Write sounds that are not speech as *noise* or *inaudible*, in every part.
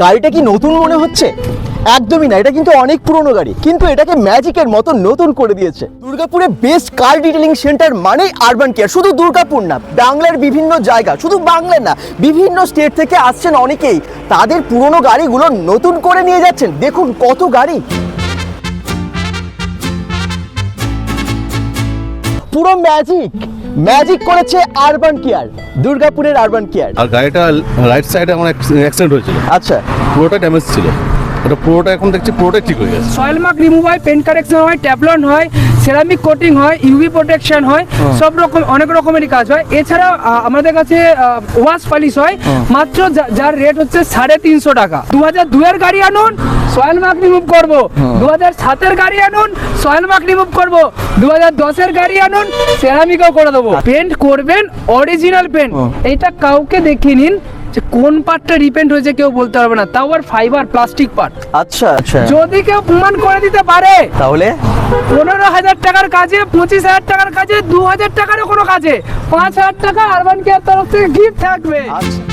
গাড়িটা কি নতুন মনে হচ্ছে? একদমই না, এটা কিন্তু অনেক পুরনো গাড়ি, কিন্তু এটাকে ম্যাজিকের মতো নতুন করে দিয়েছে। দুর্গাপুরে বেস্ট কার ডিটেলিং সেন্টার মানেই আরবান কেয়ার শুধু দুর্গাপুর না, বাংলার বিভিন্ন জায়গা, শুধু বাংলা না, বিভিন্ন স্টেট থেকে আসছেন অনেকেই, তাদের পুরনো গাড়িগুলো নতুন করে নিয়ে যাচ্ছেন। দেখুন কত গাড়ি। পুরো ম্যাজিক। ম্যাজিক করেছে আরবান কেয়ার দুর্গাপুরের আরবান কেয়ার। আর গাড়িটা রাইট সাইডে আমার অ্যাক্সিডেন্ট হয়েছিল। আচ্ছা। পুরোটা ড্যামেজ ছিল। ওটা পুরোটা এখন দেখছি পুরোটাই ঠিক হয়ে গেছে। সয়েল মার্ক রিমুভ হয় পেন্ট কারেকশন হয় ট্যাপলন হয় সেরামিক কোটিং হয় ইউভি প্রোটেকশন হয় সব রকম অনেক রকমেরই কাজ হয়। এছাড়া আমাদের কাছে ওয়াশ পালিশ হয় মাত্র যা- যার রেট হচ্ছে সাড়ে তিনশো টাকা। দু হাজার দুয়ের গাড়ি আনুন সয়েল মার্ক রিমুভ করব। দু হাজার সাতের গাড়ি আনুন সয়েল মার্ক রিমুভ করব। দু হাজার দশের গাড়ি আনুন সেরামিকও করে দেবো। পেন্ট করবেন অরিজিনাল পেন্ট। এটা কাউকে দেখিয়ে নিন যে কোন পার্টটা রিপেন্ট হয়েছে কেউ বলতে পারবে না। তাও আর ফাইবার প্লাস্টিক পার্ট। আচ্ছা আচ্ছা। যদি কেউ প্রমাণ করে দিতে পারে তাহলে? পনেরো হাজার টাকার কাজে পঁচিশ হাজার টাকার কাজে দু হাজার টাকারও কোনো কাজে। পাঁচ হাজার টাকা আরবান কেয়ার তরফ থেকে গিফট থাকবে। আচ্ছা।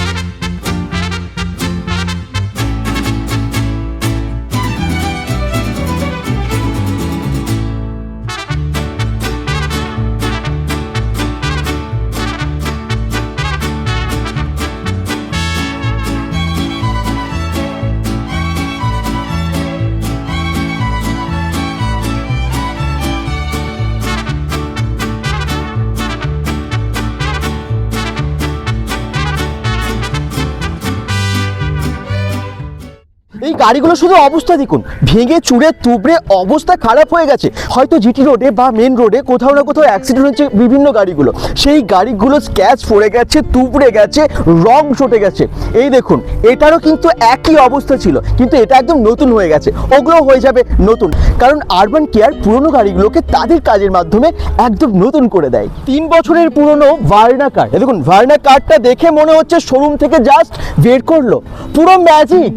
গাড়িগুলো শুধু অবস্থা দেখুন। ভেঙে চুড়ে তুবড়ে অবস্থা খারাপ হয়ে গেছে। হয়তো জিটি রোডে বা মেন রোডে কোথাও না কোথাও অ্যাক্সিডেন্ট হচ্ছে বিভিন্ন গাড়িগুলো। সেই গাড়িগুলো স্ক্যাচ পড়ে গেছে, তুবড়ে গেছে, রং চটে গেছে। এই দেখুন, এটারও কিন্তু একই অবস্থা ছিল, কিন্তু এটা একদম নতুন হয়ে গেছে। ওগুলো হয়ে যাবে নতুন। কারণ আরবান কেয়ার পুরনো গাড়িগুলোকে তাদের কাজের মাধ্যমে একদম নতুন করে দেয়। তিন বছরের পুরনো ভার্না কার দেখুন ভার্না কারটা দেখে মনে হচ্ছে শোরুম থেকে জাস্ট বের করল। পুরো ম্যাজিক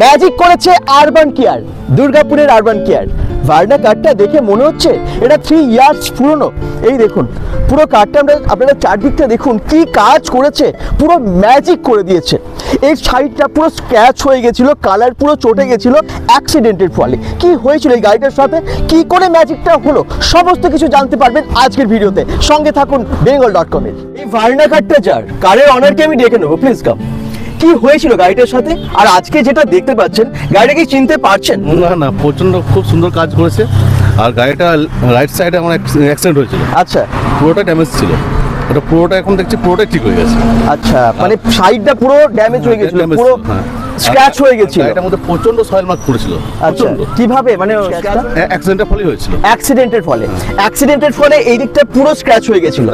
ম্যাজিক করেছে আরবান কেয়ার দুর্গাপুরের আরবান কেয়ার ভার্না কারটা দেখে মনে হচ্ছে এটা থ্রি ইয়ার্স পুরনো। এই দেখুন, পুরো কারটা আমরা আপনারা চারদিকটা দেখুন কি কাজ করেছে, পুরো ম্যাজিক করে দিয়েছে। এই সাইডটা পুরো স্ক্র্যাচ হয়ে গেছিল কালার পুরো চটে গেছিল অ্যাক্সিডেন্টের ফলে কি হয়েছিল এই গাড়িটার সাথে? কি করে ম্যাজিকটা হলো? সমস্ত কিছু জানতে পারবেন আজকের ভিডিওতে। সঙ্গে থাকুন বেঙ্গল ডট কমের এই ভার্না কারটা যার, কারের অনারকে আমি ডেকে নেব প্লিজ কাম কি হয়েছিল গাড়িটার সাথে? আর আজকে যেটা দেখতে পাচ্ছেন গাড়িটা কি চিনতে পারছেন? না না প্রচণ্ড খুব সুন্দর কাজ করেছে। আর গাড়িটা রাইট সাইডে আমার অ্যাক্সিডেন্ট হয়েছিল। আচ্ছা। পুরোটা ড্যামেজ ছিল। এটা পুরোটা এখন দেখছি পুরোটাই ঠিক হয়ে গেছে। আচ্ছা মানে সাইডটা পুরো ড্যামেজ হয়ে গেছিল পুরো ছিল, হ্যাঁ। স্ক্র্যাচ হয়ে গেছিল। গাড়িটার মধ্যে প্রচণ্ড সয়েল মার্ক পড়েছিল। আচ্ছা কীভাবে? মানে অ্যাক্সিডেন্টের ফলে হয়েছিল। অ্যাক্সিডেন্টের ফলে অ্যাক্সিডেন্টের ফলে এই দিকটা পুরো স্ক্র্যাচ হয়ে গেছিল।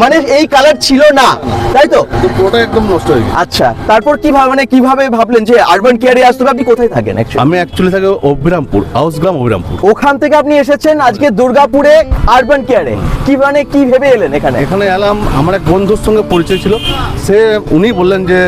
মানে এই কালার ছিল না। তাই তো? পুরোটা একদম নষ্ট হয়ে গেছে। আচ্ছা তারপর কীভাবে মানে কীভাবে ভাবলেন যে আরবান কেয়ারে আসতে হবে? আপনি কোথায় থাকেন? আমি অ্যাকচুয়ালি থাকি অভিরামপুর হাউসগ্রাম অভিরামপুর। ওখান থেকে আপনি এসেছেন আজকে দুর্গাপুরে আরবান কেয়ারে কি মানে কি ভেবে এলেন এখানে? এখানে এলাম আমার এক বন্ধুর সঙ্গে পরিচয় ছিল। সে উনি বললেন যে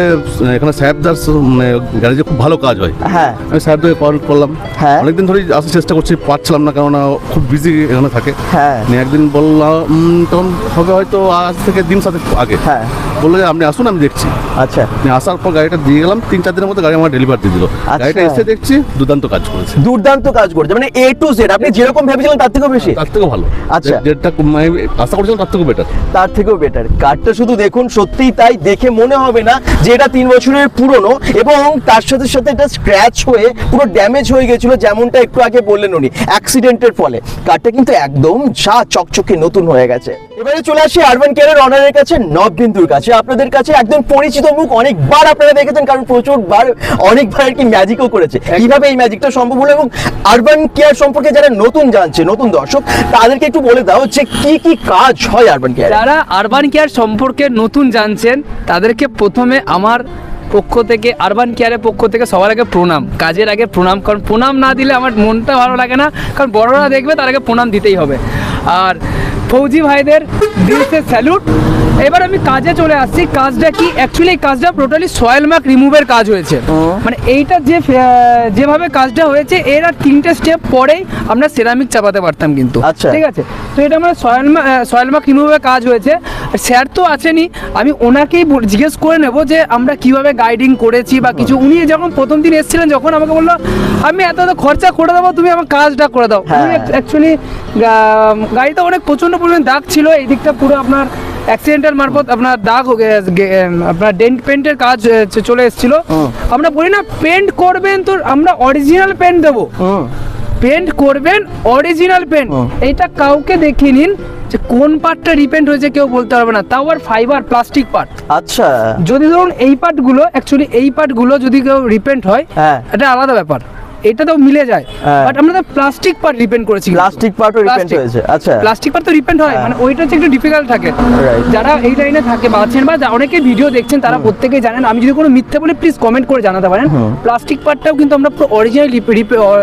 এখানে সাহেবদার মানে গ্যারেজে খুব ভালো কাজ হয়। হ্যাঁ। আমি সাহেবদাকে কল করলাম। হ্যাঁ। অনেকদিন ধরেই আসার চেষ্টা করছি পারছিলাম না কেননা খুব বিজি এখানে থাকে। হ্যাঁ। একদিন বললাম তখন হবে হয়তো আজ থেকে দিন সাথে আগে। হ্যাঁ। বলল যে আপনি আসুন আমি দেখছি। আচ্ছা। আসার পর গাড়িটা দিয়ে গেলাম তিন চার দিনের মধ্যে গাড়ি আমার ডেলিভার দিয়ে দিল। আচ্ছা। গাড়িটা এসে দেখছি দুর্দান্ত কাজ করেছে। দুর্দান্ত কাজ করেছে মানে এ টু জেড আপনি যেরকম ভেবেছিলেন তার থেকেও বেশি? তার থেকেও ভালো। আচ্ছা। যেটা আমি আশা করছিলাম তার থেকেও বেটার তার থেকেও বেটার কার্ডটা শুধু দেখুন সত্যিই তাই দেখে মনে হবে না যে এটা তিন বছরের পুরনো এবং তার সাথে সাথে এটা স্ক্র্যাচ হয়ে পুরো ড্যামেজ হয়ে গেছিল যেমনটা একটু আগে বললেন উনি অ্যাক্সিডেন্টের ফলে। কার্ডটা কিন্তু একদম যা চকচকে নতুন হয়ে গেছে। এবারে চলে আসি আরবান কেয়ারের অনারের কাছে নববিন্দুর কাছে। আপনাদের কাছে একদম পরিচিত মুখ অনেকবার আপনারা দেখেছেন কারণ প্রচুর বার অনেকবার আর কি ম্যাজিকও করেছে। কীভাবে এই ম্যাজিকটা সম্ভব হলো এবং আরবান কেয়ার সম্পর্কে যারা নতুন জানছে নতুন দর্শক তাদেরকে একটু বলে দাও যে কি কি কাজ হয় আরবান কেয়ার যারা আরবান কেয়ার সম্পর্কে নতুন জানছেন তাদেরকে প্রথমে আমার পক্ষ থেকে আরবান কেয়ারের পক্ষ থেকে সবার আগে প্রণাম, কাজের আগে প্রণাম, কারণ প্রণাম না দিলে আমার মনটা ভালো লাগে না, কারণ বড়রা দেখবে তার আগে প্রণাম দিতেই হবে। আর ফৌজি ভাইদের দিয়েছে স্যালুট এবার আমি কাজে চলে আসছি। কাজটা কি? অ্যাকচুয়ালি এই কাজটা টোটালি সয়েল মার্ক রিমুভের কাজ হয়েছে। মানে এইটা যে যেভাবে কাজটা হয়েছে এর আর তিনটে স্টেপ পরেই আমরা সেরামিক চাপাতে পারতাম কিন্তু। আচ্ছা। ঠিক আছে? তো এটা আমার সয়েল সয়েল মার্ক রিমুভের কাজ হয়েছে। স্যার তো আছেনই আমি ওনাকেই জিজ্ঞেস করে নেব যে আমরা কীভাবে গাইডিং করেছি বা কিছু। উনি যখন প্রথম দিন এসেছিলেন যখন আমাকে বলল আমি এত এত খরচা করে দেবো তুমি আমার কাজটা করে দাও। অ্যাকচুয়ালি গাড়িটা অনেক প্রচণ্ড পরিমাণ দাগ ছিল। এই দিকটা পুরো আপনার অ্যাক্সিডেন্টের মারফত আপনার দাগ আপনার ডেন্ট পেন্টের কাজ চলে এসেছিল। আমরা বলি না পেন্ট করবেন তো আমরা অরিজিনাল পেন্ট দেবো। পেন্ট করবেন অরিজিনাল পেন্ট। এইটা কাউকে দেখিয়ে নিন যে কোন পার্টটা রিপেন্ট হয়েছে কেউ বলতে পারবে না। তাও আর ফাইবার প্লাস্টিক পার্ট আচ্ছা। যদি ধরুন এই পার্টগুলো অ্যাকচুয়ালি এই পার্টগুলো যদি কেউ রিপেন্ট হয় হ্যাঁ। এটা আলাদা ব্যাপার। এটা তো মিলে যায়। হ্যাঁ। বাট আমরা তো প্লাস্টিক পার্ট রিপেন্ট করেছি প্লাস্টিক পার্টও রিপেন্ট হয়েছে আচ্ছা। প্লাস্টিক পার্ট তো রিপেন্ট হয় হ্যাঁ। মানে ওইটা একটু ডিফিকাল্ট থাকে। যারা এই লাইনে থাকে বা আছেন বা অনেকে ভিডিও দেখছেন তারা প্রত্যেকেই জানেন আমি যদি কোনো মিথ্যে বলে প্লিজ কমেন্ট করে জানাতে পারেন। প্লাস্টিক পার্টটাও কিন্তু আমরা পুরো অরিজিনাল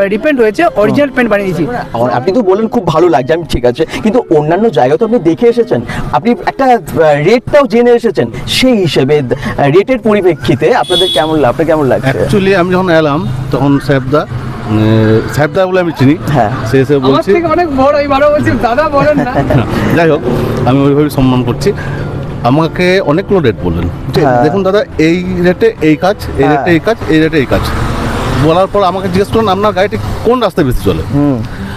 রিপেন্ট হয়েছে অরিজিনাল পেন্ট বানিয়েছি আপনি তো বলেন খুব ভালো লাগছে আমি ঠিক আছে। কিন্তু অন্যান্য জায়গা তো আপনি দেখে এসেছেন। আপনি একটা রেটটাও জেনে এসেছেন। সেই হিসেবে রেটের পরিপ্রেক্ষিতে আপনাদের কেমন লাগ- আপনার কেমন লাগছে? অ্যাকচুয়ালি আমি যখন এলাম তখন সাহেবদা মানে সাহেবদা বলে আমি চিনি। হ্যাঁ। সে এসে বলছি অনেক বড় এই বারো বলছি দাদা বলেন না। *laughs* যাই হোক আমি ওইভাবে সম্মান করছি। আমাকে অনেকগুলো রেট বললেন হ্যাঁ। দেখুন দাদা এই রেটে এই কাজ এই হ্যাঁ। রেটে এই কাজ এই রেটে এই কাজ। বলার পর আমাকে জিজ্ঞেস করলেন আপনার গাড়িটি কোন রাস্তায় বেশি চলে?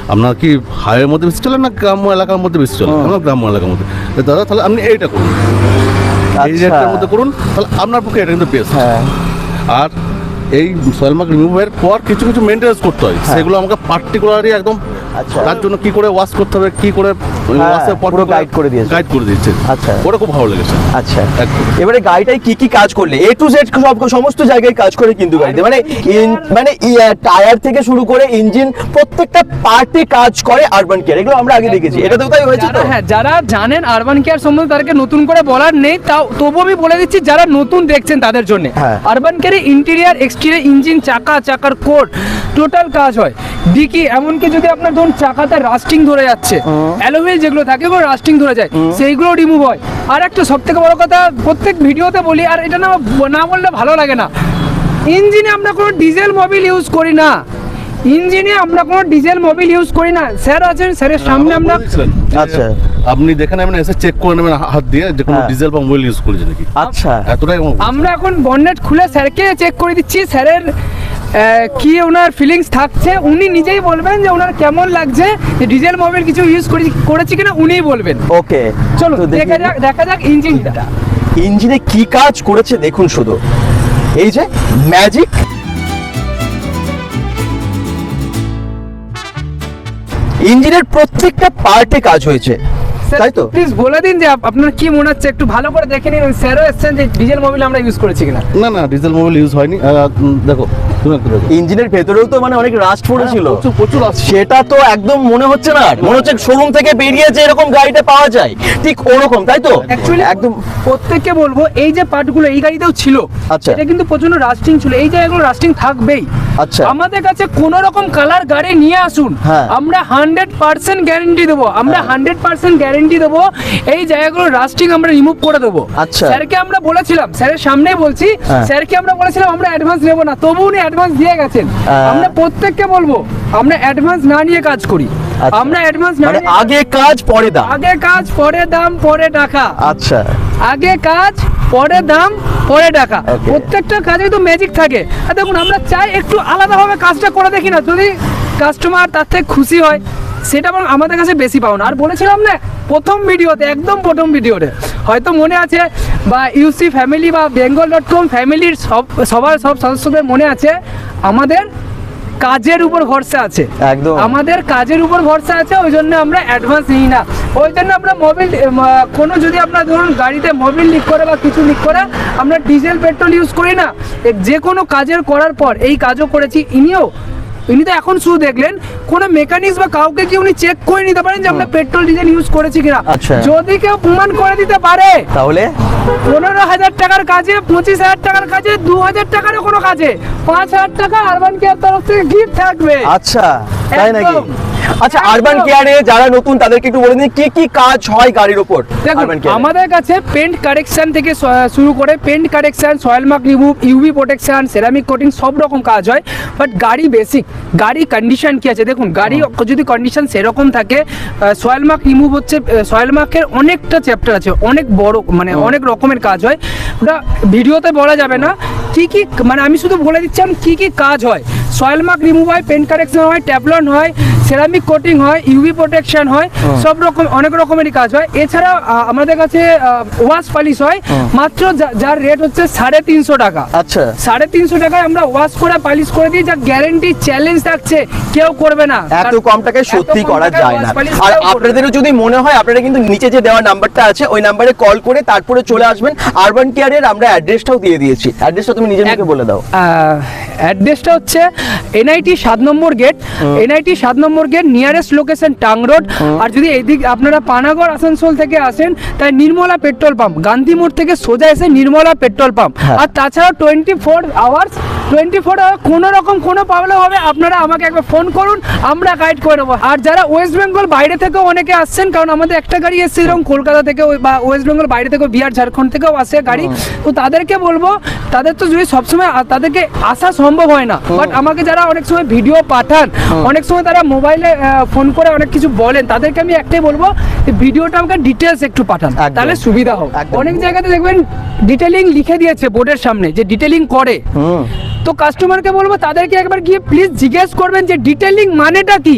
আপনার কি হাইওয়ের মধ্যে বেশি চলে না গ্রাম্য এলাকার মধ্যে বেশি চলে। আমার গ্রাম্য এলাকার মধ্যে। দাদা তাহলে আপনি এইটা করুন। এই আচ্ছা। রেটটার মধ্যে করুন তাহলে আপনার পক্ষে এটা কিন্তু বেস্ট হ্যাঁ। আর এই সয়েল মার্ক রিমুভের পর কিছু কিছু মেনটেন্স করতে হয় হ্যাঁ। সেগুলো আমাকে পার্টিকুলারলি একদম আচ্ছা। তার জন্য কি করে ওয়াশ করতে হবে কি করে ওয়াশের পর guide করে দিয়েছে। গাইড করে দিয়েছে। আচ্ছা। ওটা খুব ভালো লেগেছে। আচ্ছা। এবারে গাড়িটায় কি কি কাজ করলে? এ টু জেড সব সমস্ত জায়গায় কাজ করে কিন্তু গাড়িতে। মানে মানে টায়ার থেকে শুরু করে ইঞ্জিন প্রত্যেকটা পার্টে কাজ করে আরবান কেয়ার এগুলো আমরা আগে দেখেছি। এটা তো তাই হয়েছে তো? যারা হ্যাঁ যারা জানেন আরবান কেয়ার সম্বন্ধে তাদেরকে নতুন করে বলার নেই তাও তবু আমি বলে দিচ্ছি যারা নতুন দেখছেন তাদের জন্য। হ্যাঁ। আরবান কেয়ারে ইন্টেরিয়ার এক্সটেরিয়ার ইঞ্জিন চাকা চাকার কোড টোটাল কাজ হয়। ডিকি এমনকি যদি আপনার ধরুন চাকাতে রাস্টিং ধরে যাচ্ছে। অ্যালোভেল যেগুলো থাকে ওগুলো রাস্টিং ধরে যায়। সেইগুলো রিমুভ হয়। আর একটা সব থেকে বড় কথা প্রত্যেক ভিডিওতে বলি আর এটা না না বললে ভালো লাগে না। ইঞ্জিনে আমরা কোনো ডিজেল মোবিল ইউজ করি না। ইঞ্জিনে আমরা কোনো ডিজেল মোবিল ইউজ করি না। স্যার আছেন স্যারের সামনে আমরা বলে দিয়েছিলেন যে আচ্ছা। আপনি দেখে নেবেন এসে চেক করে নেবেন হাত দিয়ে যে কোনো হ্যাঁ। ডিজেল বা মোবাইল ইউজ করেছে নাকি। আচ্ছা। এতটাই আমরা এখন বন্নেট খুলে স্যারকে চেক করে দিচ্ছি। স্যারের কি ওনার ফিলিংস থাকছে? উনি নিজেই বলবেন যে ওনার কেমন লাগছে ডিজেল মোবিল কিছু ইউজ করেছি কিনা উনিই বলবেন। ওকে চলো দেখা যাক দেখা যাক ইঞ্জিনটা ইঞ্জিনে কি কাজ করেছে দেখুন শুধু। এই যে ম্যাজিক ইঞ্জিনের প্রত্যেকটা পার্টে কাজ হয়েছে। তাই তো? প্লিজ বলে দিন যে আপনার কি মনে হচ্ছে? একটু ভালো করে দেখে নিন স্যারও এসছেন যে ডিজেল মোবিল আমরা ইউজ করেছি কিনা। না না ডিজেল মোবাইল ইউজ হয়নি। দেখো ইঞ্জিনের ভেতরেও তো মানে অনেক রাস্ট পড়েছিল। প্রচুর সেটা তো একদম মনে হচ্ছে না। মনে হচ্ছে শোরুম থেকে বেরিয়েছে এরকম গাড়িটা পাওয়া যায়। ঠিক ওরকম তাই তো? অ্যাকচুয়ালি একদম। প্রত্যেককে বলব এই যে পার্টগুলো এই গাড়িতেও ছিল আচ্ছা। এটা কিন্তু প্রচণ্ড রাস্টিং ছিল। এই জায়গাগুলো রাস্টিং থাকবেই। আচ্ছা। আমাদের কাছে কোন রকম কালার গাড়ি নিয়ে আসুন। হ্যাঁ। আমরা হান্ড্রেড পার্সেন্ট গ্যারেন্টি দেবো। আমরা হান্ড্রেড পার্সেন্ট গ্যারেন্টি দেবো এই জায়গাগুলো রাস্টিং আমরা রিমুভ করে দেবো। আচ্ছা। স্যারকে আমরা বলেছিলাম স্যারের সামনেই বলছি হ্যাঁ। স্যারকে আমরা বলেছিলাম আমরা অ্যাডভান্স নেব না। তবু উনি অ্যাডভান্স দিয়ে গেছেন। হ্যাঁ। আমরা প্রত্যেককে বলব আমরা অ্যাডভান্স না নিয়ে কাজ করি। আচ্ছা। আমরা অ্যাডভান্স মানে আগে কাজ পরে দাম। আগে কাজ পরে দাম পরে টাকা। আচ্ছা। আগে কাজ পরে দাম পরে টাকা। প্রত্যেকটা কাজে তো ম্যাজিক থাকে। দেখুন আমরা চাই একটু আলাদাভাবে কাজটা করে দেখি না। যদি কাস্টমার তার থেকে খুশি হয় সেটা বরং আমাদের কাছে বেশি পাও না আর বলেছিলাম না প্রথম ভিডিওতে একদম প্রথম ভিডিওতে। হয়তো মনে আছে বা ইউসি ফ্যামিলি বা বেঙ্গল ডট কম ফ্যামিলির সব সবার সব সদস্যদের মনে আছে আমাদের কাজের উপর ভরসা আছে। একদম। আমাদের কাজের উপর ভরসা আছে ওই জন্য আমরা অ্যাডভান্স নিই না। ওই জন্য আমরা মোবিল কোনো যদি আপনার ধরুন গাড়িতে মোবিল লিক করে বা কিছু লিক করে আমরা ডিজেল পেট্রোল ইউজ করি না। যে কোনো কাজের করার পর এই কাজও করেছি ইনিও ইনি তো এখন শুধু দেখলেন কোনো মেকানিক্স বা কাউকে কি উনি চেক করে নিতে পারেন যে আমরা পেট্রোল ডিজেল ইউজ করেছি কিনা? আচ্ছা। যদি কেউ প্রমাণ করে দিতে পারে তাহলে? পনেরো হাজার টাকার কাজে পঁচিশ হাজার টাকার কাজে দু হাজার টাকারও কোনো কাজে। পাঁচ হাজার টাকা আরবান কেয়ার তরফ থেকে গিফট থাকবে। আচ্ছা তাই নাকি। আচ্ছা আরবান কেয়ারে যারা নতুন তাদেরকে একটু বলে দিন কি কি কাজ হয় গাড়ির উপর আমাদের কাছে পেন্ট কারেকশন থেকে শুরু করে paint correction soil mark remove UV protection ceramic coating সব রকম কাজ হয়। বাট গাড়ি বেসিক গাড়ি কন্ডিশন কি আছে? দেখুন গাড়ি যদি কন্ডিশন সেরকম থাকে সয়েল মার্ক রিমুভ হচ্ছে সয়েল মার্কের অনেকটা চ্যাপ্টার আছে অনেক বড় মানে অনেক রকমের কাজ হয়। ওটা ভিডিওতে বলা যাবে না কি কি মানে আমি শুধু বলে দিচ্ছিলাম কি কি কাজ হয়। সয়েল মার্ক রিমুভ হয় পেন্ট কারেকশন হয় ট্যাবলন হয় সেরামিক কোটিং হয় ইউভি প্রোটেকশন হয় সব রকম অনেক রকমেরই কাজ হয়। এছাড়া আমাদের কাছে ওয়াশ পালিশ হয়। মাত্র যার রেট হচ্ছে সাড়ে তিনশো টাকা। আচ্ছা। সাড়ে তিনশো টাকায় আমরা ওয়াশ করে পালিশ করে দিই। যা গ্যারেন্টি চ্যালেঞ্জ থাকছে কেউ করবে না। এত কম টাকায় সত্যি করা যায় না। আর। আপনাদেরও যদি মনে হয় আপনারা কিন্তু নিচে যে দেওয়া নাম্বারটা আছে ওই নাম্বারে কল করে তারপরে চলে আসবেন। আরবান কেয়ারের আমরা অ্যাড্রেসটাও দিয়ে দিয়েছি। অ্যাড্রেসটা তুমি নিজের মুখে বলে দাও। অ্যাড্রেসটা হচ্ছে এনআইটি সাত নম্বর গেট এনআইটি সাত নম্বর গেট নিয়ারেস্ট লোকেশন টাং রোড। আর যদি এইদিক আপনারা পানাগড় আসানসোল থেকে আসেন তাই নির্মলা পেট্রোল পাম্প গান্ধী মোড় থেকে সোজা এসে নির্মলা পেট্রোল পাম্প। হ্যাঁ। আর তাছাড়া twenty four hours twenty four hour কোনো রকম কোনো প্রবলেম হবে আপনারা আমাকে একবার ফোন করুন আমরা গাইড করে দেবো আর যারা ওয়েস্ট বেঙ্গল বাইরে থেকেও অনেকে আসছেন কারণ আমাদের একটা গাড়ি এসছে এরকম কলকাতা থেকে বা ওয়েস্ট বেঙ্গল বাইরে থেকেও বিহার ঝাড়খণ্ড থেকেও আসে গাড়ি। তো তাদেরকে বলব তাদের তো যদি সবসময় তাদেরকে আসা সম্ভব হয় না। বাট আমাকে যারা অনেক সময় ভিডিও পাঠান অনেক সময় তারা মোবাইলে ফোন করে অনেক কিছু বলেন তাদেরকে আমি একটাই বলব ভিডিওটা আমাকে ডিটেলস একটু পাঠান তাহলে সুবিধা হোক অনেক জায়গাতে দেখবেন ডিটেলিং লিখে দিয়েছে বোর্ডের সামনে যে ডিটেলিং করে। তো কাস্টমারকে বলব তাদেরকে একবার গিয়ে প্লিজ জিজ্ঞেস করবেন যে ডিটেলিং মানেটা কি?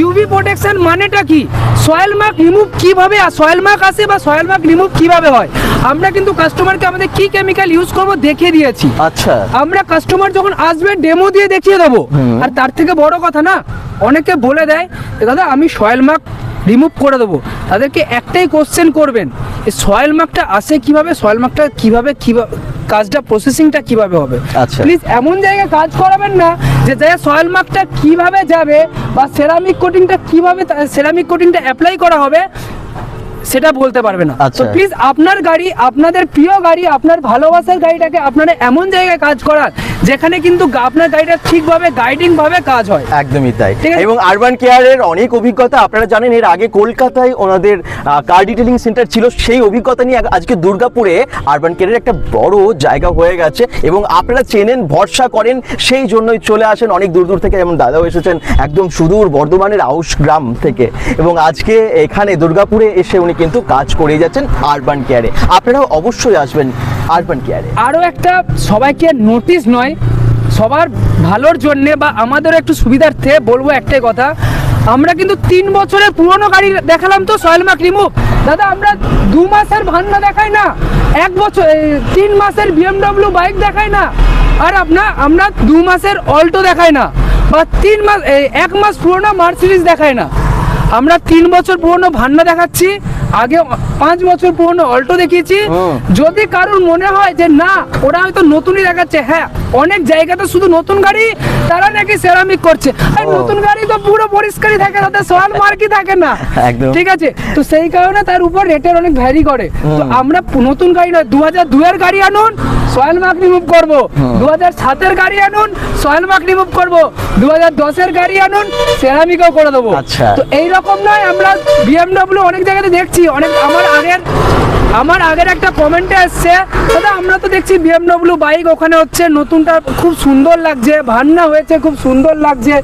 ইউভি প্রোটেকশন মানেটা কি? সয়েল মার্ক রিমুভ কীভাবে সয়েল মার্ক আসে বা সয়েল মার্ক রিমুভ কীভাবে হয়? আমরা কিন্তু কাস্টমারকে আমাদের কি কেমিক্যাল ইউজ করব দেখিয়ে দিয়েছি। আচ্ছা। আমরা কাস্টমার যখন আসবে ডেমো দিয়ে দেখিয়ে দেবো। আর তার থেকে বড় কথা না অনেকে বলে দেয় যে দাদা আমি সয়েল মার্ক রিমুভ করে দেবো। তাদেরকে একটাই কোশ্চেন করবেন এই সয়েল মার্কটা আসে কীভাবে? সয়েল মার্কটা কীভাবে? কীভাবে কাজটা প্রসেসিংটা কীভাবে হবে? আচ্ছা। প্লিজ এমন জায়গায় কাজ করাবেন না যে জায়গায় সয়েল মার্কটা কীভাবে যাবে বা সেরামিক কোটিংটা কীভাবে সেরামিক কোটিংটা অ্যাপ্লাই করা হবে সেটা বলতে পারবে না। আচ্ছা। তো প্লিজ আপনার গাড়ি আপনাদের প্রিয় গাড়ি আপনার ভালোবাসার গাড়িটাকে আপনারা এমন জায়গায় কাজ করান যেখানে কিন্তু আপনার গাড়িটা ঠিকভাবে গাইডিং ভাবে কাজ হয়। একদমই তাই। এবং আরবান কেয়ারের অনেক অভিজ্ঞতা আপনারা জানেন এর আগে কলকাতায় ওনাদের কার ডিটেলিং সেন্টার ছিল সেই অভিজ্ঞতা নিয়ে আজকে দুর্গাপুরে আরবান কেয়ারের একটা বড় জায়গা হয়ে গেছে। এবং আপনারা চেনেন ভরসা করেন সেই জন্যই চলে আসেন অনেক দূর দূর থেকে। যেমন দাদাও এসেছেন একদম সুদূর বর্ধমানের আউশ গ্রাম থেকে। এবং আজকে এখানে দুর্গাপুরে এসে উনি কিন্তু কাজ করে যাচ্ছেন আরবান কেয়ারে আপনারাও অবশ্যই আসবেন আরবান কেয়ারে আরও একটা সবাইকে নোটিশ নয়, সবার ভালোর জন্যে বা আমাদের একটু সুবিধার্থে বলব একটাই কথা। আমরা কিন্তু তিন বছরের পুরনো গাড়ি দেখালাম তো সয়েল মার্ক রিমুভ দাদা, আমরা দু মাসের ভান্না দেখাই না, এক বছর তিন মাসের বিএমডব্লিউ বাইক দেখাই না। আর আপনার আমরা দু মাসের অল্টো দেখাই না, বা তিন মাস এক মাস পুরোনো মার্সিডিজ দেখায় না। আমরা তিন বছর পুরনো ভান্না দেখাচ্ছি। আগে পাঁচ বছর পুরনো অল্টো দেখিয়েছি। যদি কারোর মনে হয় যে না ওরা হয়তো নতুনই দেখাচ্ছে হ্যাঁ অনেক জায়গাতে শুধু নতুন গাড়ি তারা নাকি সেরামিক করছে। আর নতুন গাড়ি তো পুরো পরিষ্কারই থাকে তাতে সোয়াল মার্কই থাকে না। ঠিক আছে? তো সেই কারণে তার উপর রেটের অনেক ভ্যারি করে। তো আমরা নতুন গাড়ি নয় দু হাজার দুয়ের গাড়ি আনুন সয়েল মার্ক রিমুভ করব। দু হাজার সাতের গাড়ি আনুন সয়েল মার্ক রিমুভ করব। দু হাজার দশের গাড়ি আনুন সেরামিকও করে দেবো। আচ্ছা। তো এই রকম নয় আমরা বিএমডব্লিউ অনেক জায়গাতে দেখছি অনেক আমার আগের আমার আগের একটা কমেন্টে এসছে। দাদা আমরা তো দেখছি বিএমডব্লিউ বাইক ওখানে হচ্ছে নতুনটা খুব সুন্দর লাগছে ভান্না হয়েছে খুব সুন্দর লাগছে।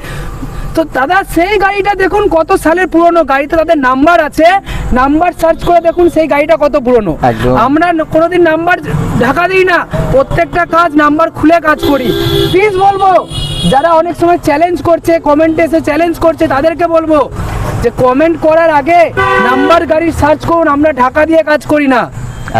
তো দাদা সেই গাড়িটা দেখুন কত সালের পুরনো। গাড়িতে তাদের নাম্বার আছে। নাম্বার সার্চ করে দেখুন সেই গাড়িটা কত পুরনো। আমরা কোনোদিন নাম্বার ঢাকা দিই না। প্রত্যেকটা কাজ নাম্বার খুলে কাজ করি। প্লিজ বলব যারা অনেক সময় চ্যালেঞ্জ করছে কমেন্টে এসে চ্যালেঞ্জ করছে তাদেরকে বলব যে কমেন্ট করার আগে নাম্বার গাড়ির সার্চ করুন আমরা ঢাকা দিয়ে কাজ করি না।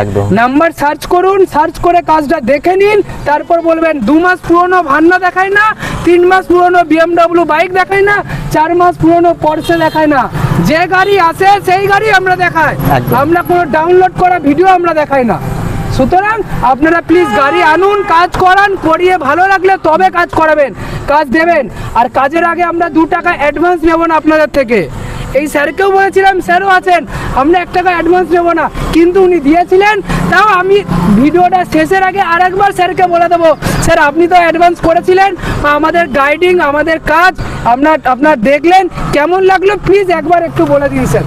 একদম। নাম্বার সার্চ করুন সার্চ করে কাজটা দেখে নিন তারপর বলবেন দু মাস পুরনো ভান্না দেখায় না তিন মাস পুরনো বিএমডব্লিউ বাইক দেখায় না চার মাস পুরনো পর্সে দেখায় না। যে গাড়ি আসে সেই গাড়ি আমরা দেখাই। আমরা কোনো ডাউনলোড করা ভিডিও আমরা দেখাই না। সুতরাং আপনারা প্লিজ গাড়ি আনুন, কাজ করান করিয়ে ভালো লাগলে তবে কাজ করাবেন, কাজ দেবেন। আর কাজের আগে আমরা দু টাকা অ্যাডভান্স নেব না আপনাদের থেকে। এই স্যারকেও বলেছিলাম, স্যারও আছেন, আমরা এক টাকা অ্যাডভান্স নেব না। কিন্তু উনি দিয়েছিলেন, তাও আমি ভিডিওটা শেষের আগে আরেকবার স্যারকে বলে দেবো, স্যার, আপনি তো অ্যাডভান্স করেছিলেন, আমাদের গাইডিং আমাদের কাজ, আপনার আপনার দেখলেন, কেমন লাগল? প্লিজ একবার একটু বলে দিন, স্যার।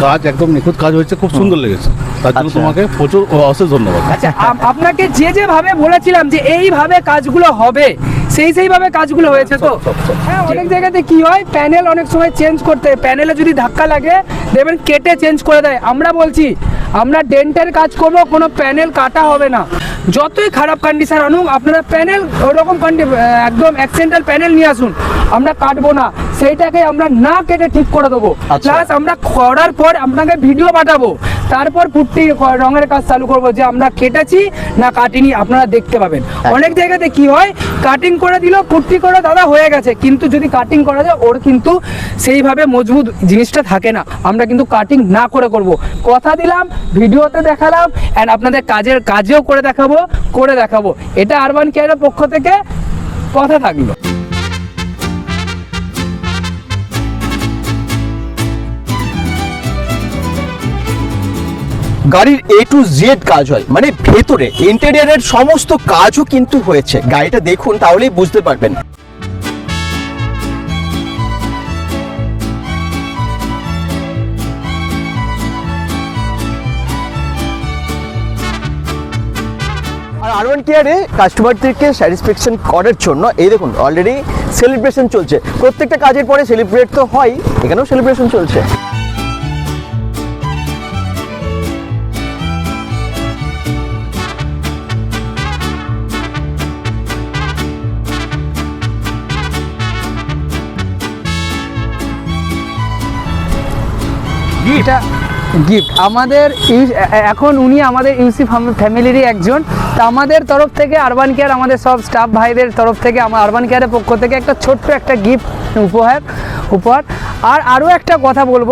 কাজ একদম নিখুঁত কাজ হয়েছে খুব সুন্দর লেগেছে। তার জন্য আচ্ছা। তোমাকে প্রচুর অশেষ ধন্যবাদ। আচ্ছা আপনাকে যে যেভাবে বলেছিলাম যে এইভাবে কাজগুলো হবে সেই সেইভাবে কাজগুলো হয়েছে তো? হ্যাঁ অনেক জায়গাতে কি হয় প্যানেল অনেক সময় চেঞ্জ করতে প্যানেলে যদি ধাক্কা লাগে দেখবেন কেটে চেঞ্জ করে দেয়। আমরা বলছি আমরা ডেন্টের কাজ করব কোনো প্যানেল কাটা হবে না। যতই খারাপ কন্ডিশন আনুক আপনারা প্যানেল ওরকম কন্ডি- একদম অ্যাক্সেন্টাল প্যানেল নিয়ে আসুন। আমরা কাটবো না। সেইটাকে আমরা না কেটে ঠিক করে দেবো। আচ্ছা। প্লাস আমরা করার পর আপনাকে ভিডিও পাঠাবো। তারপর পুট্টি রঙের কাজ চালু করব যে আমরা কেটেছি না কাটিনি আপনারা দেখতে পাবেন। অনেক জায়গাতে কি হয় কাটিং করে দিল পুট্টি করে দাদা হয়ে গেছে। কিন্তু যদি কাটিং করা যায় ওর কিন্তু সেইভাবে মজবুত জিনিসটা থাকে না। আমরা কিন্তু কাটিং না করে করব। কথা দিলাম ভিডিওতে দেখালাম অ্যান্ড আপনাদের কাজের কাজেও করে দেখাবো করে দেখাবো। এটা আরবান কেয়ারের পক্ষ থেকে কথা থাকল। গাড়ির এ টু জেড কাজ হয়। মানে ভেতরে ইন্টেরিয়ারের সমস্ত কাজও কিন্তু হয়েছে। গাড়িটা দেখুন, তাহলেই বুঝতে পারবেন। আর আর ওয়ান কেয়ারে কাস্টমারদেরকে স্যাটিসফ্যাকশন করার জন্য, এই দেখুন অলরেডি সেলিব্রেশন চলছে। প্রত্যেকটা কাজের পরে সেলিব্রেট তো হয়, এখানেও সেলিব্রেশন চলছে। এটা গিফট আমাদের এখন উনি আমাদের ইউসি ফ্যামিলিরই একজন। তা আমাদের তরফ থেকে আরবান কেয়ার আমাদের সব স্টাফ ভাইদের তরফ থেকে আমার আরবান কেয়ারের পক্ষ থেকে একটা ছোট্ট একটা গিফট উপহার উপহার। আর আরও একটা কথা বলব।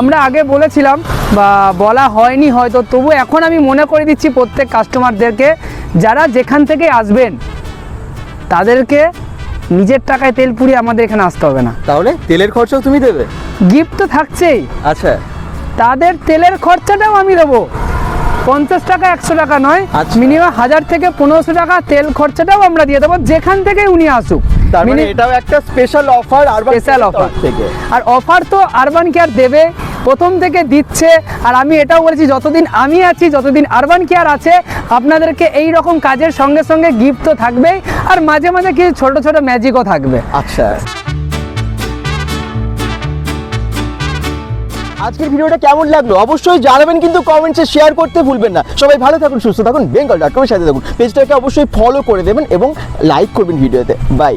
আমরা আগে বলেছিলাম, বা বলা হয়নি হয়তো, তবু এখন আমি মনে করে দিচ্ছি প্রত্যেক কাস্টমারদেরকে যারা যেখান থেকে আসবেন, তাদেরকে নিজের টাকায় তেল পুড়িয়ে আমাদের এখানে আসতে হবে না। তাহলে তেলের খরচাও তুমি দেবে? গিফট তো থাকছেই। আচ্ছা। তাদের তেলের খরচাটাও আমি দেবো। পঞ্চাশ টাকা একশো টাকা নয় আচ্ছা। মিনিমাম হাজার থেকে পনেরোশো টাকা তেল খরচাটাও আমরা দিয়ে দেবো। যেখান থেকে উনি আসুক। মানে এটাও একটা স্পেশাল অফার স্পেশাল অফার থেকে। আর অফার তো আরবান কেয়ার দেবে। প্রথম থেকে দিচ্ছে, আর আমি এটাও বলেছি, যতদিন আমি আছি, যতদিন আরবান কেয়ার আছে, আপনাদেরকে এই রকম কাজের সঙ্গে সঙ্গে গিফট তো থাকবেই, আর মাঝে মাঝে কিছু ছোট ছোট ম্যাজিকও থাকবে। আচ্ছা। আজকের ভিডিওটা কেমন লাগল? অবশ্যই জানাবেন, কিন্তু কমেন্টসে শেয়ার করতে ভুলবেন না। সবাই ভালো থাকুন, সুস্থ থাকুন বেঙ্গল ডট কমের সাথে থাকুন। পেজটাকে অবশ্যই ফলো করে দেবেন এবং লাইক করবেন ভিডিওতে। বাই